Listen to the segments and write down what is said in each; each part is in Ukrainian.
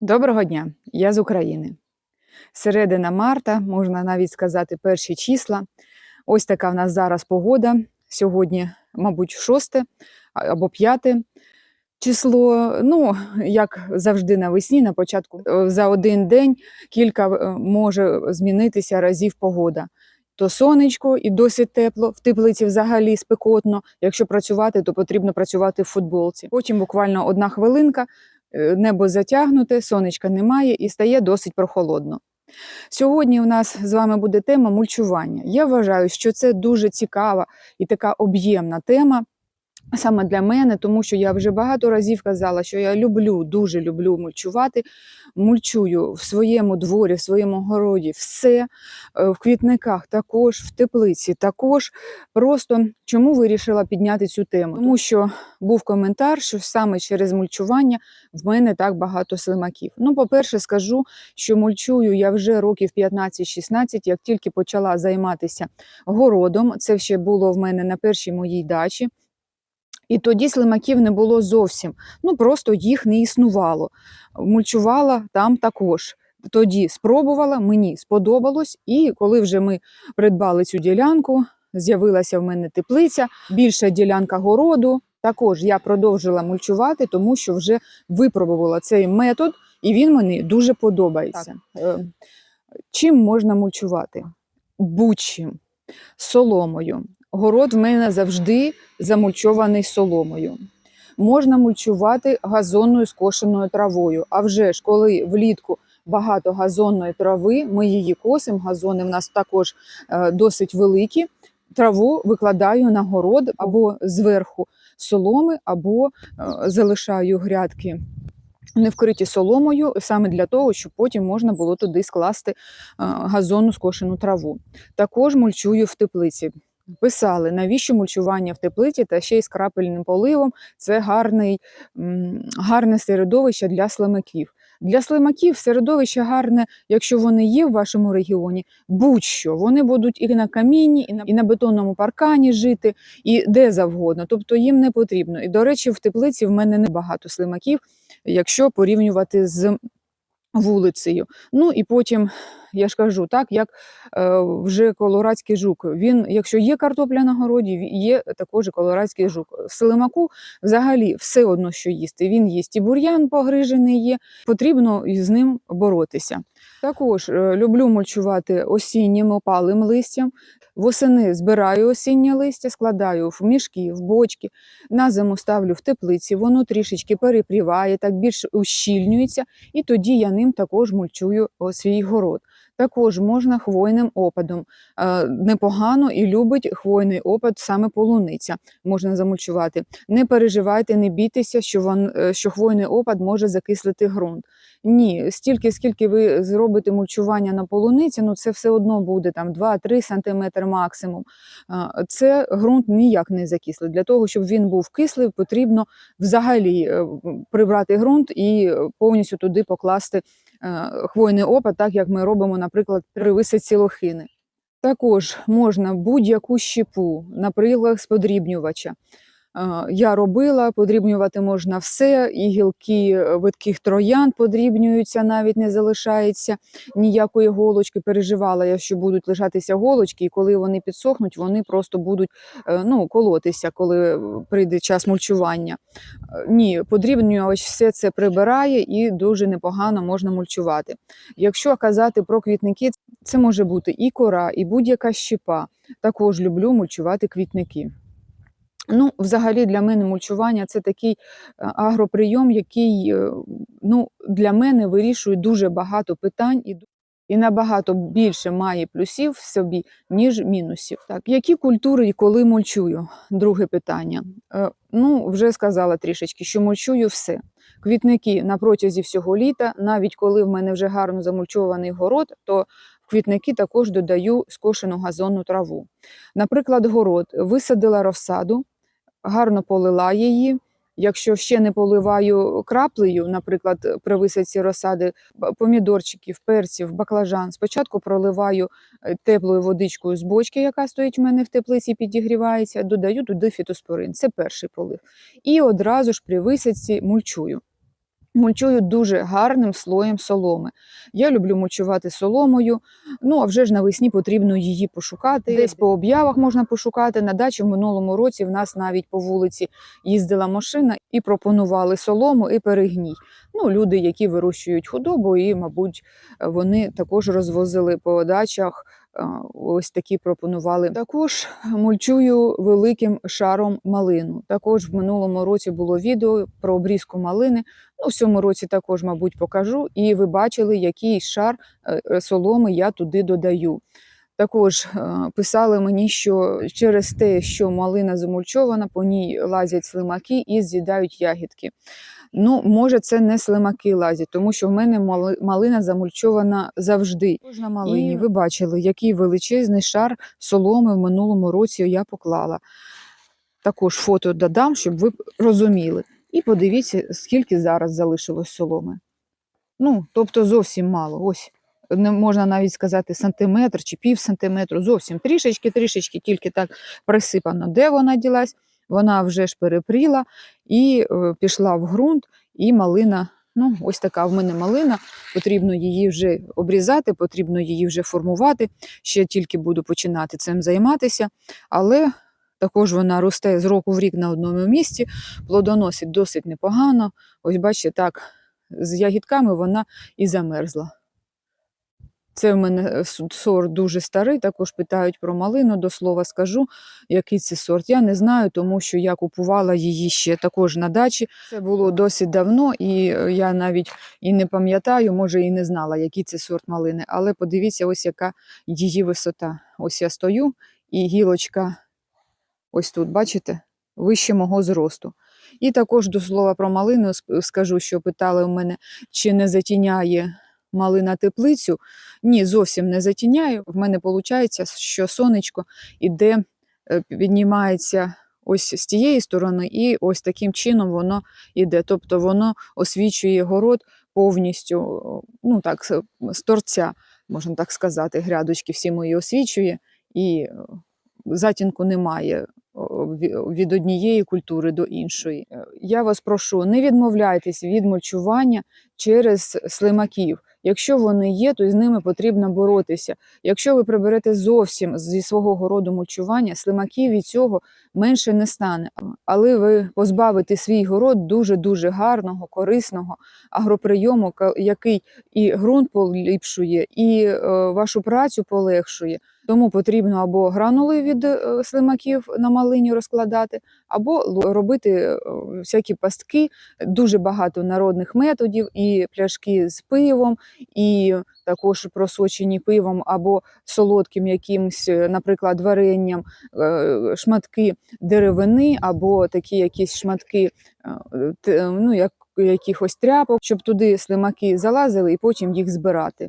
Доброго дня, я з України. Середина марта, можна навіть сказати, перші числа. Ось така в нас зараз погода. Сьогодні, мабуть, шосте або п'яте число. Ну, як завжди навесні, на початку е, за один день кілька е, може змінитися разів погода. То сонечко і досить тепло, в теплиці взагалі спекотно. Якщо працювати, то потрібно працювати в футболці. Потім буквально одна хвилинка, небо затягнуте, сонечка немає і стає досить прохолодно. Сьогодні у нас з вами буде тема мульчування. Я вважаю, що це дуже цікава і така об'ємна тема. Саме для мене, тому що я вже багато разів казала, що я люблю, дуже люблю мульчувати. Мульчую в своєму дворі, в своєму городі все, е, в квітниках також, в теплиці також. Просто чому вирішила підняти цю тему? Тому що був коментар, що саме через мульчування в мене так багато слимаків. Ну, по-перше, скажу, що мульчую я вже років 15-16, як тільки почала займатися городом. Це ще було в мене на першій моїй дачі. І тоді слимаків не було зовсім. Ну просто їх не існувало. Мульчувала там також. Тоді спробувала, мені сподобалось, і коли вже ми придбали цю ділянку, з'явилася в мене теплиця, більша ділянка городу. Також я продовжила мульчувати, тому що вже випробувала цей метод, і він мені дуже подобається. Е, Чим можна мульчувати? Будь-чим. Соломою. Город в мене завжди замульчований соломою. Можна мульчувати газонною скошеною травою. А вже ж, коли влітку багато газонної трави, ми її косимо, газони в нас також е, досить великі. Траву викладаю на город або зверху соломи, або е, залишаю грядки не вкриті соломою, саме для того, щоб потім можна було туди скласти е, газонну скошену траву. Також мульчую в теплиці. Писали, навіщо мульчування в теплиці та ще й з крапельним поливом це гарний, гарне середовище для слимаків. Для слимаків середовище гарне, якщо вони є в вашому регіоні, будь-що. Вони будуть і на камінні, і на, і на бетонному паркані жити, і де завгодно. Тобто їм не потрібно. І, до речі, в теплиці в мене небагато слимаків, якщо порівнювати з вулицею. Ну і потім, я ж кажу, так як е, вже колорадський жук. Він, якщо є картопля на городі, є також колорадський жук. В Слимаку взагалі все одно, що їсти. Він їсть і бур'ян погрижений є, потрібно із ним боротися. Також е, люблю мульчувати осіннім опалим листям. Восени збираю осіннє листя, складаю в мішки, в бочки, на зиму ставлю в теплиці, воно трішечки перепріває, так більш ущільнюється, і тоді я ним також мульчую свій город. Також можна хвойним опадом. Е, Непогано і любить хвойний опад саме полуниця. Можна замульчувати. Не переживайте, не бійтеся, що, вон, е, що хвойний опад може закислити ґрунт. Ні, стільки, скільки ви зробите мульчування на полуниці, ну це все одно буде там 2-3 см максимум. Це ґрунт ніяк не закислить. Для того, щоб він був кислий, потрібно взагалі е, прибрати ґрунт і е, повністю туди покласти е, хвойний опад, так як ми робимо, наприклад, при висадці лохини. Також можна будь-яку щепу, наприклад, з подрібнювача. Я робила, подрібнювати можна все, і гілки е, видких троян подрібнюються, навіть не залишається ніякої голочки. Переживала я, що будуть лишатися голочки, і коли вони підсохнуть, вони просто будуть е, ну, колотися, коли е, прийде час мульчування. Ні, подрібнювач все це прибирає і дуже непогано можна мульчувати. Якщо казати про квітники, це може бути і кора, і будь-яка щепа. Також люблю мульчувати квітники. Ну, взагалі, для мене мульчування це такий е, агроприйом, який е, ну, для мене вирішує дуже багато питань і, і набагато більше має плюсів в собі, ніж мінусів. Так, які культури і коли мульчую? Друге питання. Е, Ну, вже сказала трішечки, що мульчую все. Квітники на протязі всього літа, навіть коли в мене вже гарно замульчований город, то в квітники також додаю скошену газонну траву. Наприклад, город висадила розсаду, гарно полила її. Якщо ще не поливаю краплею, наприклад, при висадці розсади помідорчиків, перців, баклажан, спочатку проливаю е, теплою водичкою з бочки, яка стоїть в мене в теплиці, підігрівається, додаю туди фітоспорин. Це перший полив. І одразу ж при висадці мульчую. Мульчую дуже гарним слоєм соломи. Я люблю мульчувати соломою. Ну а вже ж навесні потрібно її пошукати. Десь по об'явах можна пошукати. На дачі в минулому році в нас навіть по вулиці їздила машина і пропонували солому і перегній. Ну, люди, які вирощують худобу, і, мабуть, вони також розвозили по дачах. Е, Ось такі пропонували. Також мульчую великим шаром малину. Також в минулому році було відео про обрізку малини. Ну, в цьому році також, мабуть, покажу. І ви бачили, який шар е, е, соломи я туди додаю. Також писали мені, що через те, що малина замульчована, по ній лазять слимаки і з'їдають ягідки. Ну, може, це не слимаки лазять, тому що в мене малина замульчована завжди. Також на малині І- ви бачили, який величезний шар соломи в минулому році я поклала. Також фото додам, щоб ви розуміли. І подивіться, скільки зараз залишилось соломи. Ну, тобто зовсім мало. Ось не можна навіть сказати сантиметр чи пів сантиметру. Зовсім трішечки, трішечки, тільки так присипано. Де вона ділась? Вона вже ж перепріла і е, пішла в ґрунт, і малина. Ну, ось така в мене малина. Потрібно її вже обрізати, потрібно її вже формувати. Ще тільки буду починати цим займатися. Але також вона росте з року в рік на одному місці, плодоносить досить непогано. Ось бачите, так, з ягідками вона і замерзла. Це в мене е, сорт дуже старий, також питають про малину, до слова скажу, який це сорт. Я не знаю, тому що я купувала її ще також на дачі. Це було досить давно, і е, я навіть і не пам'ятаю, може і не знала, який це сорт малини. Але подивіться, ось яка її висота. Ось я стою, і гілочка ось тут, бачите, вище мого зросту. І також до слова про малину скажу, що питали у мене, чи не затіняє малина теплицю. Ні, зовсім не затіняю. В мене виходить, що сонечко іде, е, піднімається ось з тієї сторони, і ось таким чином воно іде. Тобто воно освічує город повністю, ну так, з торця, можна так сказати, грядочки всі мої освічує, і е, затінку немає від однієї культури до іншої. Е, Я вас прошу, не відмовляйтесь від мульчування через слимаків. Якщо вони є, то з ними потрібно боротися. Якщо ви приберете зовсім зі свого городу мульчування, слимаків від цього менше не стане. Але ви позбавите свій город дуже дуже гарного, корисного агроприйому, який і ґрунт поліпшує, і е, вашу працю полегшує. Тому потрібно або гранули від е, слимаків на малині розкладати, або робити е, всякі пастки, дуже багато народних методів, і пляшки з пивом, і також просочені пивом або солодким якимсь, е, наприклад, варенням, шматки деревини, або такі якісь шматки ну, як, якихось тряпок, щоб туди слимаки залазили і потім їх збирати.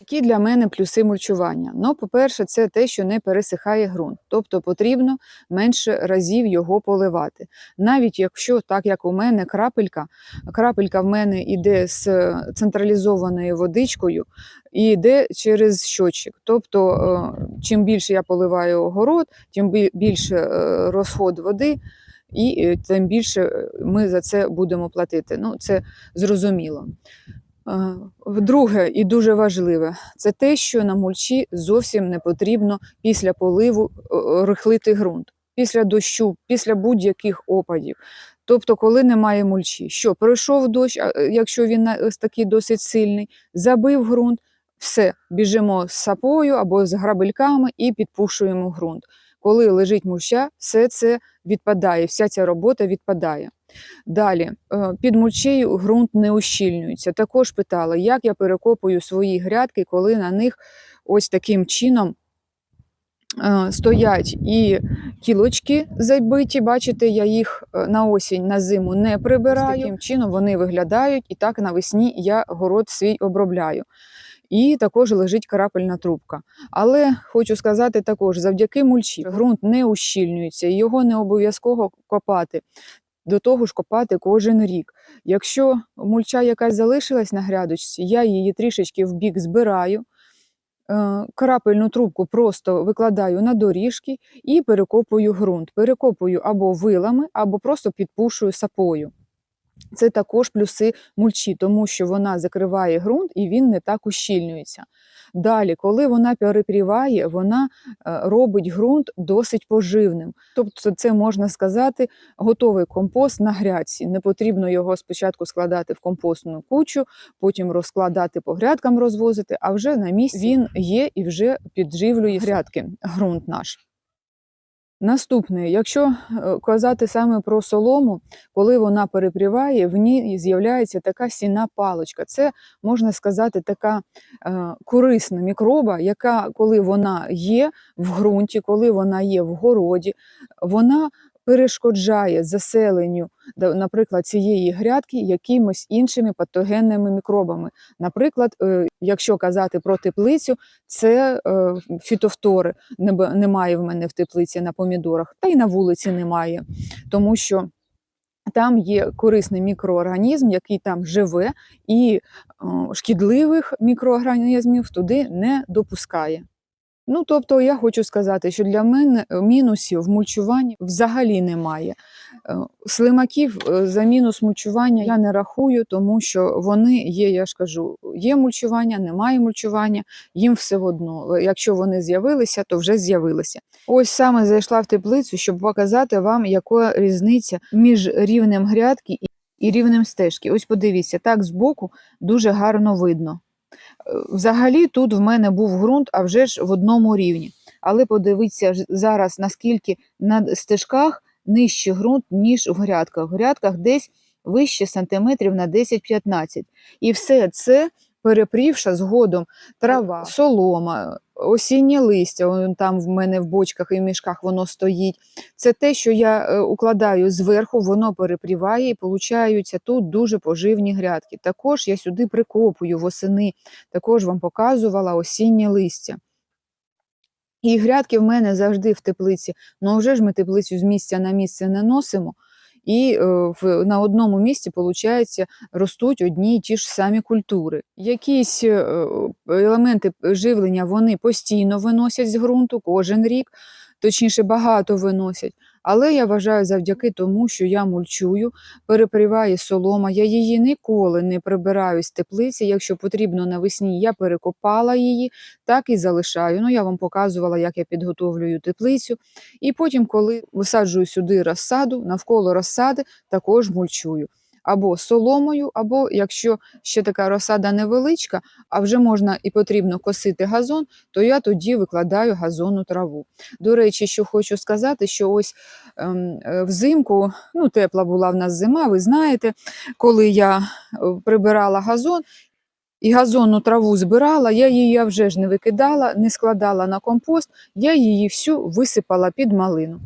Які для мене плюси мульчування? Ну, по-перше, це те, що не пересихає ґрунт, тобто потрібно менше разів його поливати. Навіть якщо, так як у мене крапелька, крапелька в мене йде з централізованою водичкою і йде через щотчик. Тобто, е, чим більше я поливаю город, тим більше е, розход води, і е, тим більше ми за це будемо платити. Ну, це зрозуміло. Е, Друге і дуже важливе це те, що на мульчі зовсім не потрібно після поливу е, рихлити ґрунт, після дощу, після будь-яких опадів. Тобто, коли немає мульчі, що пройшов дощ, е, якщо він такий досить сильний, забив ґрунт, все, біжимо з сапою або з грабельками і підпушуємо ґрунт. Коли лежить мульча, все це відпадає, вся ця робота відпадає. Далі, е, під мульчею ґрунт не ущільнюється. Також питала, як я перекопую свої грядки, коли на них ось таким чином е, стоять і кілочки забиті. Бачите, я їх е, на осінь, на зиму не прибираю. Таким чином вони виглядають, і так навесні я город свій обробляю. І також лежить крапельна трубка. Але хочу сказати також, завдяки мульчі ґрунт не ущільнюється, його не обов'язково копати. До того ж копати кожен рік. Якщо мульча якась залишилась на грядочці, я її трішечки в бік збираю, е, крапельну трубку просто викладаю на доріжки і перекопую ґрунт. Перекопую або вилами, або просто підпушую сапою. Це також плюси мульчі, тому що вона закриває ґрунт і він не так ущільнюється. Далі, коли вона перепріває, вона е, робить ґрунт досить поживним. Тобто, це можна сказати, готовий компост на грядці. Не потрібно його спочатку складати в компостну кучу, потім розкладати по грядкам, розвозити, а вже на місці він є і вже підживлює грядки, ґрунт наш. Наступне, якщо е, казати саме про солому, коли вона перепріває, в ній з'являється така сіна паличка. Це можна сказати така е, корисна мікроба, яка, коли вона є в ґрунті, коли вона є в городі, вона перешкоджає заселенню, наприклад, цієї грядки якимось іншими патогенними мікробами. Наприклад, е, якщо казати про теплицю, це е, фітофтори. Немає в мене в теплиці на помідорах, та й на вулиці немає, тому що там є корисний мікроорганізм, який там живе, і шкідливих мікроорганізмів туди не допускає. Ну, тобто, я хочу сказати, що для мене мінусів в мульчуванні взагалі немає. Е, Слимаків е, за мінус мульчування я не рахую, тому що вони є, я ж кажу, є мульчування, немає мульчування, їм все одно. Якщо вони з'явилися, то вже з'явилися. Ось саме зайшла в теплицю, щоб показати вам, яка різниця між рівнем грядки і рівнем стежки. Ось подивіться, так збоку дуже гарно видно. Взагалі тут в мене був ґрунт, а вже ж в одному рівні. Але подивіться зараз, наскільки на стежках нижче ґрунт, ніж в грядках. В грядках десь вище сантиметрів на 10-15. І все це перепрівша згодом трава, солома, осіннє листя, там в мене в бочках і в мішках воно стоїть. Це те, що я е, укладаю зверху, воно перепріває і получаються тут дуже поживні грядки. Також я сюди прикопую восени, також вам показувала осіннє листя. І грядки в мене завжди в теплиці. Ну, вже ж ми теплицю з місця на місце не носимо. І е, в, на одному місці, виходить, ростуть одні й ті ж самі культури. Якісь е, елементи живлення вони постійно виносять з ґрунту кожен рік, точніше, багато виносять. Але я вважаю, завдяки тому, що я мульчую, переприває солома, я її ніколи не прибираю з теплиці. Якщо потрібно навесні, я перекопала її, так і залишаю. Ну, я вам показувала, як я підготовлюю теплицю. І потім, коли висаджую сюди розсаду, навколо розсади також мульчую. Або соломою, або якщо ще така розсада невеличка, а вже можна і потрібно косити газон, то я тоді викладаю газонну траву. До речі, що хочу сказати, що ось ем, е, взимку, ну тепла була в нас зима, ви знаєте, коли я е, прибирала газон, і газонну траву збирала, я її вже ж не викидала, не складала на компост, я її всю висипала під малину.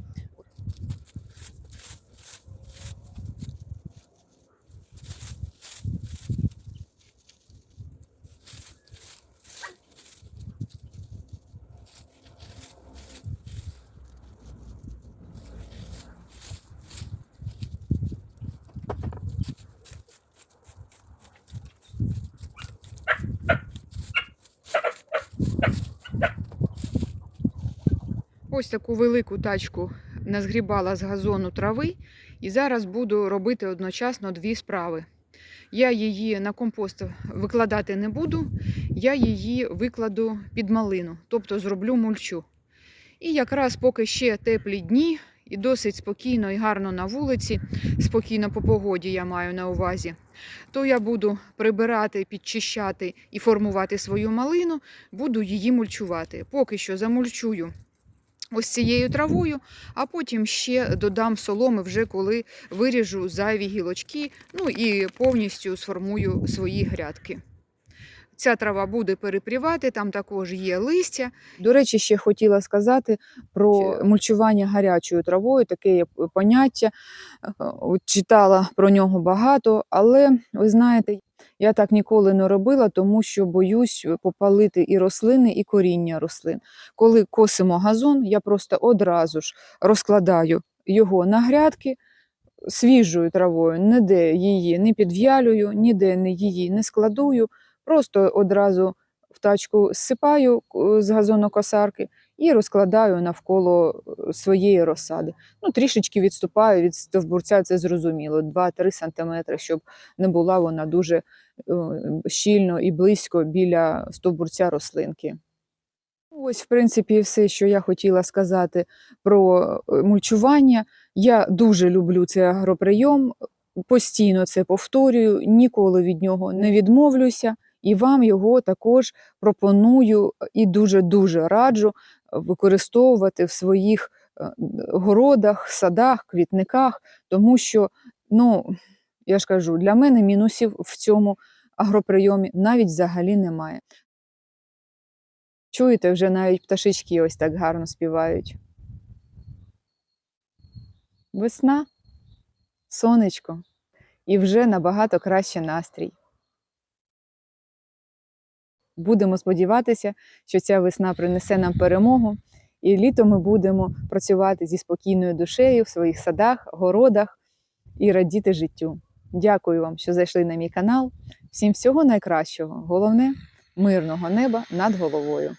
Ось таку велику тачку назгрібала з газону трави, і зараз буду робити одночасно дві справи. Я її на компост викладати не буду, я її викладу під малину, тобто зроблю мульчу. І якраз поки ще теплі дні, і досить спокійно і гарно на вулиці, спокійно по погоді я маю на увазі, то я буду прибирати, підчищати і формувати свою малину, буду її мульчувати. Поки що замульчую ось цією травою, а потім ще додам соломи, вже коли виріжу зайві гілочки, ну і повністю сформую свої грядки. Ця трава буде перепрівати, там також є листя. До речі, ще хотіла сказати про мульчування гарячою травою, таке є поняття. Е, Читала про нього багато, але ви знаєте, я так ніколи не робила, тому що боюсь попалити і рослини, і коріння рослин. Коли косимо газон, я просто одразу ж розкладаю його на грядки свіжою травою, ніде її не підв'ялюю, ніде її не складую, просто одразу в тачку зсипаю е, з газонокосарки і розкладаю навколо е, своєї розсади. Ну, трішечки відступаю від стовбурця, це зрозуміло, 2-3 см, щоб не була вона дуже е, щільно і близько біля стовбурця рослинки. Ось, в принципі, все, що я хотіла сказати про е, мульчування. Я дуже люблю цей агроприйом, постійно це повторюю, ніколи від нього не відмовлюся, і вам його також пропоную і дуже-дуже раджу використовувати в своїх е, городах, садах, квітниках, тому що, ну, я ж кажу, для мене мінусів в цьому агроприйомі навіть взагалі немає. Чуєте, вже навіть пташечки ось так гарно співають. Весна, сонечко, і вже набагато краще настрій. Будемо сподіватися, що ця весна принесе нам перемогу, і літо ми будемо працювати зі спокійною душею в своїх садах, городах і радіти життю. Дякую вам, що зайшли на мій канал. Всім всього найкращого. Головне мирного неба над головою.